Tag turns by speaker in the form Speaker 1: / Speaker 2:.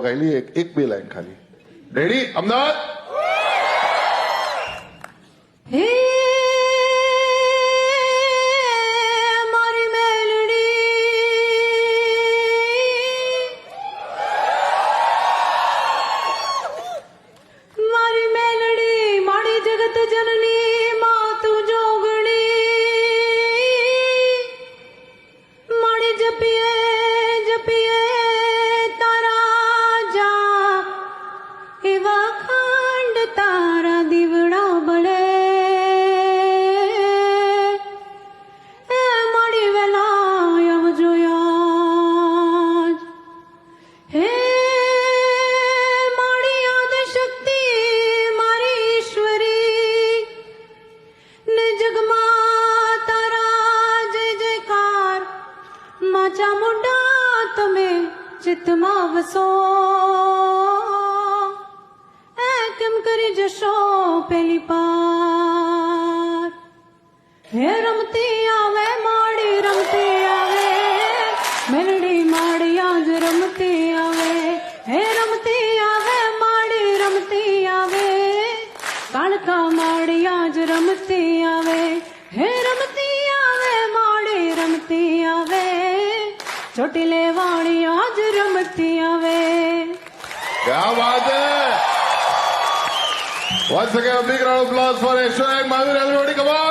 Speaker 1: ગાયલી એક એક બે લાઈન ખાલી રેડી અમદાવાદ
Speaker 2: હે માચા મોઢા તમે ચિત્તમાં વસો એ કેમ કરી જશો પેલી પાર? હે રમતી આવે, માડી રમતી આવે, મેલડી માડી આજ રમતી આવે. હે રમતી આવે, માડી રમતી આવે કાળકા માડી આજ રમતી આવે. હે રમતી ચોટીલે વાણી આજ રમતી આવે
Speaker 1: ક્યાં વાત હે Once again, a big round of applause for Aishwarya Madhur. Everybody, come on!